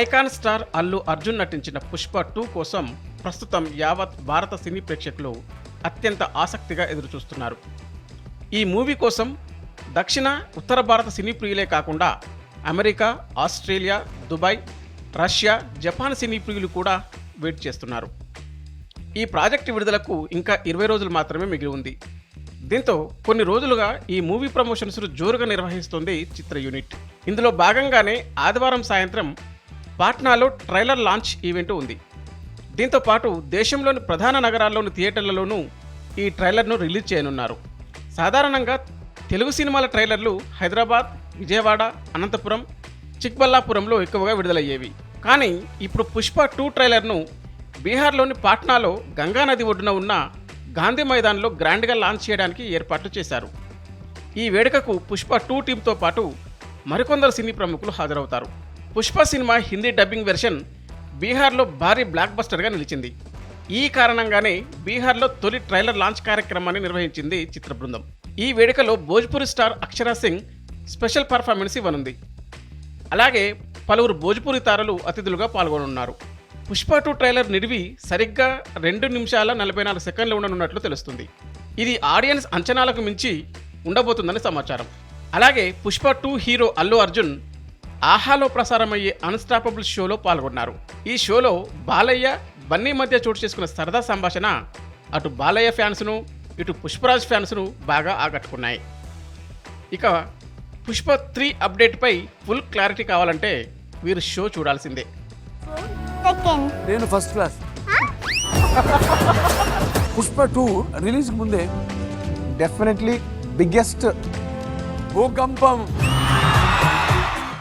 Icon star Allu Arjun నటించిన Pushpa two కోసం ప్రస్తుతం యావత్ భారత సినీ ప్రేక్షకులు అత్యంత ఆసక్తిగా ఎదురుచూస్తున్నారు. ఈ మూవీ కోసం దక్షిణ ఉత్తర భారత సినీ ప్రియులే కాకుండా America Australia Dubai Russia Japan సినీ ప్రియులు కూడా వెయిట్ చేస్తున్నారు. ఈ ప్రాజెక్టు విడుదలకు ఇంకా ఇరవై రోజులు మాత్రమే మిగిలి ఉంది. దీంతో కొన్ని రోజులుగా ఈ మూవీ ప్రమోషన్స్ జోరుగా నిర్వహిస్తోంది చిత్ర యూనిట్. ఇందులో భాగంగానే ఆదివారం సాయంత్రం పాట్నాలో ట్రైలర్ లాంచ్ ఈవెంట్ ఉంది. దీంతో పాటు దేశంలోని ప్రధాన నగరాల్లోని థియేటర్లలోనూ ఈ ట్రైలర్ను రిలీజ్ చేయనున్నారు. సాధారణంగా తెలుగు సినిమాల ట్రైలర్లు హైదరాబాద్ విజయవాడ అనంతపురం చిక్బల్లాపురంలో ఎక్కువగా విడుదలయ్యేవి. కానీ ఇప్పుడు పుష్ప టూ ట్రైలర్ను బీహార్లోని పాట్నాలో గంగానది ఒడ్డున ఉన్న గాంధీ మైదాన్లో గ్రాండ్గా లాంచ్ చేయడానికి ఏర్పాట్లు చేశారు. ఈ వేడుకకు పుష్ప టూ టీంతో పాటు మరికొందరు సినీ ప్రముఖులు హాజరవుతారు. Pushpa cinema Hindi dubbing version బీహార్లో భారీ బ్లాక్ బస్టర్గా నిలిచింది. ఈ కారణంగానే బీహార్లో తొలి ట్రైలర్ లాంచ్ కార్యక్రమాన్ని నిర్వహించింది చిత్ర బృందం ఈ వేడుకలో Bhojpuri star Akshara Singh special performance ఇవ్వనుంది. అలాగే పలువురు భోజ్పురి తారలు అతిథులుగా పాల్గొనున్నారు. పుష్ప టూ ట్రైలర్ నిడివి సరిగ్గా రెండు నిమిషాల నలభై నాలుగు సెకండ్లు ఉండనున్నట్లు తెలుస్తుంది. ఇది ఆడియన్స్ అంచనాలకు మించి ఉండబోతుందని సమాచారం. అలాగే పుష్ప టూ హీరో అల్లు అర్జున్ ఆహాలో ప్రసారమయ్యే అన్స్టాపబుల్ షోలో పాల్గొన్నారు. ఈ షోలో బాలయ్య బన్నీ మధ్య చోటు చేసుకున్న సరదా సంభాషణ అటు బాలయ్య ఫ్యాన్స్ను ఇటు పుష్పరాజ్ ఫ్యాన్స్ను బాగా ఆకట్టుకున్నాయి. ఇక పుష్ప త్రీ అప్డేట్పై ఫుల్ క్లారిటీ కావాలంటే మీరు షో చూడాల్సిందే. సెకండ్. నేను first class. Pushpa two release ముందే డెఫినెట్లీ బిగ్గెస్ట్ భూకంపం.